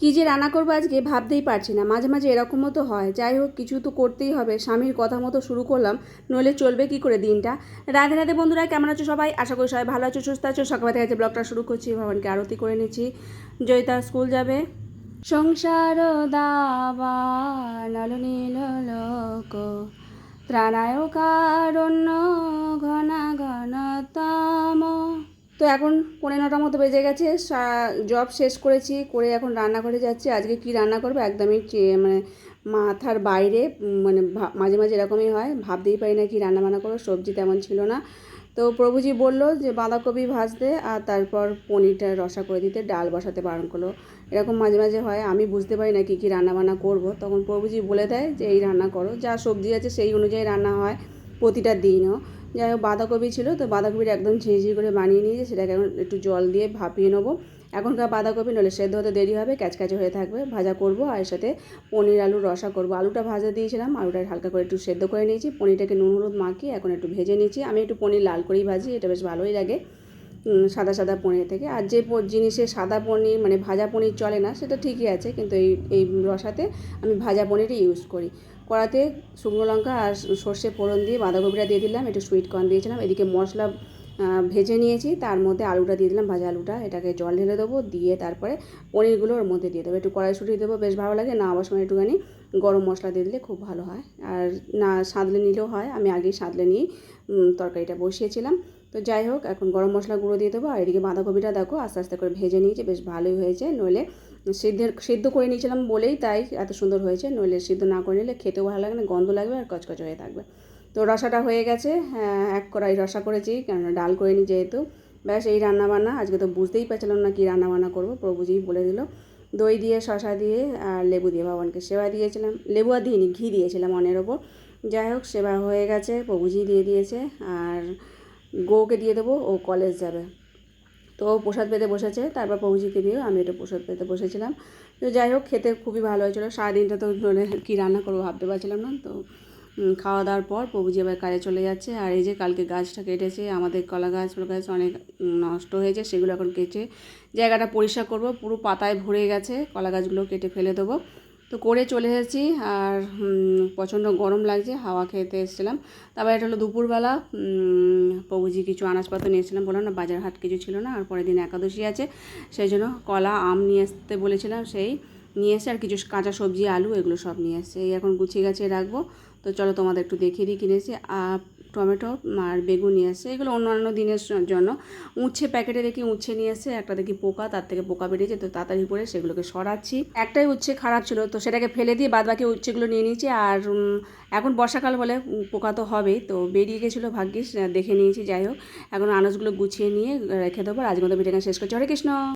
কী যে রান্না করব আজকে ভাবতেই পারছি না। মাঝে মাঝে এরকমও তো হয়। যাই হোক, কিছু তো করতেই হবে। স্বামীর কথা মতো শুরু করলাম, নইলে চলবে কি করে দিনটা? রাধে রাধে বন্ধুরা, কেমন আছো সবাই? আশা করি সবাই ভালো আছো, সুস্থ আছো। সকাল থেকে আজকে ব্লগটা শুরু করছি। ভগবানকে আরতি করে নিচ্ছি। জয়িতা স্কুল যাবে। সংসার দাবা নলনীল লোক ত্রাণায় কারণ্য তো এখন পনেরো নটার মতো বেজে গেছে জব শেষ করেছি, করে এখন রান্নাঘরে যাচ্ছি। আজকে কি রান্না করব একদমই মানে মাথার বাইরে মানে মাঝে মাঝে এরকমই হয়। ভাবতেই পারি না কি রান্না বান্না করব, সবজি তেমন ছিল না। তো প্রভুজি বলল যে বাঁধাকপি ভাজতে আর তারপর পনিরটা রসা করে দিতে, ডাল বসাতে বারণ করল। এরকম মাঝে মাঝে হয়, আমি বুঝতে পারি না কী কী রান্না বান্না করব। তখন প্রভুজি বলে দেয় যে এই রান্না করো, যা সবজি আছে সেই অনুযায়ী রান্না হয়, প্রতিটা দিনও। যাই হোক, বাঁধাকপি ছিল তো বাঁধাকপিটা একদম ঝিঝি করে বানিয়ে নিয়েছি, সেটাকে এখন একটু জল দিয়ে ভাপিয়ে নেব। এখনকার বাঁধাকপি নলে সেদ্ধ হতে দেরি হবে, ক্যাচক্যাচে হয়ে থাকবে। ভাজা করব আর এর সাথে পনির আলু রসা করব। আলুটা ভাজা দিয়েছিলাম, আলুটা হালকা করে একটু সেদ্ধ করে নিয়েছি। পনিরটাকে নুন হলুদ মাখিয়ে এখন একটু ভেজে নিয়েছি আমি একটু পনির লাল করেই ভাজি, এটা বেশ ভালোই লাগে। সাদা সাদা পনির থেকে। আর যে জিনিসে সাদা পনির মানে ভাজা পনির চলে না, সেটা ঠিকই আছে, কিন্তু এই এই রসাতে আমি ভাজা পনিরই ইউজ করি। কড়াতে শুকনো লঙ্কা আর সর্ষে ফোড়ন দিয়ে বাঁধাকপিটা দিয়ে দিলাম, একটু সুইট কর্ন দিয়েছিলাম, এদিকে মশলা ভেজে নিয়েছি তার মধ্যে আলুটা দিয়ে দিলাম ভাজা আলুটা এটাকে জল ঢেলে দেবো দিয়ে তারপরে পনিরগুলো ওর মধ্যে দিয়ে দেবো। একটু কড়াইশুঁটি দেবো বেশ ভালো লাগে না আবার সময় একটুখানি গরম মশলা দিয়ে দিলে খুব ভালো হয়। আর না সাঁতলে নিলেও হয় আমি আগেই সাঁতলে নিয়ে উম, তরকারিটা বসিয়েছিলাম। তো যাই হোক এখন গরম মশলা গুঁড়ো দিয়ে দেবো আর এদিকে বাঁধাকপিটা দেখো আস্তে আস্তে করে ভেজে নিয়েছে বেশ ভালোই হয়েছে নইলে সিদ্ধের সিদ্ধ করে নিয়েছিলাম বলেই তাই এত সুন্দর হয়েছে নইলে সিদ্ধ না করে নিলে খেতেও ভালো লাগে না গন্ধ লাগবে আর কচকচ হয়ে থাকবে। তো রসাটা হয়ে গেছে হ্যাঁ, এক কড়াই রসা করেছি কেননা ডাল করে নিই যেহেতু। ব্যাস এই রান্না বান্না আজকে তো বুঝতেই পারছিলাম না কী রান্নাবান্না করব প্রভুজি বলে দিল। দই দিয়ে শশা দিয়ে আর লেবু দিয়ে ভগবানকে সেবা দিয়েছিলাম। লেবু আর দিইনি ঘি দিয়েছিলাম অনের ওপর। যাই হোক সেবা হয়ে গেছে প্রভুজি দিয়ে দিয়েছে আর গৌকে দিয়ে দেবো ও কলেজ যাবে। তো ও প্রসাদ পেতে বসেছে তারপর প্রভুজিকে দিয়ে আমি একটু প্রসাদ পেতে বসেছিলাম। তো যাই হোক খেতে খুবই ভালো হয়েছিলো সারাদিনটা তো কী রান্না করব ভাবতে পারছিলাম না তো খাওয়া দাওয়ার পর প্রভুজি আবার কাজে চলে যাচ্ছে, আর এই যে কালকে গাছটা কেটেছে, আমাদের কলা গাছ ফুল গাছ অনেক নষ্ট হয়েছে, সেগুলো এখন কেটে জায়গাটা পরিষ্কার করব, পুরো পাতায় ভরে গেছে, কলা গাছগুলো কেটে ফেলে দেবো। তো করে চলে এসেছি, আর প্রচণ্ড গরম লাগছে, হাওয়া খেতে এসেছিলাম। তারপর এটা হলো দুপুরবেলা প্রভুজি কিছু আনাজপত্র নিয়েছিলাম, বললাম না বাজার হাট কিছু ছিল না, আর পরের দিন একাদশী আছে, সেই জন্য কলা আম নিয়ে আসতে বলেছিলাম সেই। নিয়ে এসে আর কিছু কাঁচা সবজি, আলু এগুলো সব নিয়ে এসে এই এখন গুছিয়ে গাছিয়ে রাখব। তো চলো তোমাদের একটু দেখিয়ে দিই কিনেছি। আর টমেটো আর বেগুন নিয়ে এসে এগুলো অন্যান্য দিনের জন্য। উচ্ছে প্যাকেটে দেখি উচ্ছে নিয়ে এসে, একটা দেখি পোকা, তার থেকে পোকা বেরিয়েছে, তো তাড়াতাড়ি করে সেগুলোকে সরাচ্ছি। একটাই উচ্ছে খারাপ ছিল, তো সেটাকে ফেলে দিয়ে বাদ বাকি উচ্ছেগুলো নিয়ে নিয়েছি। আর এখন বর্ষাকাল বলে পোকা তো হবেই, তো বেরিয়ে গেছিল ভাগ্যিস, দেখে নিয়েছি, যাই হোক। এখন আনাজগুলো গুছিয়ে নিয়ে রেখে দেবো, আর আজকের মতো ভিডিওটা শেষ করছি। হরে কৃষ্ণ!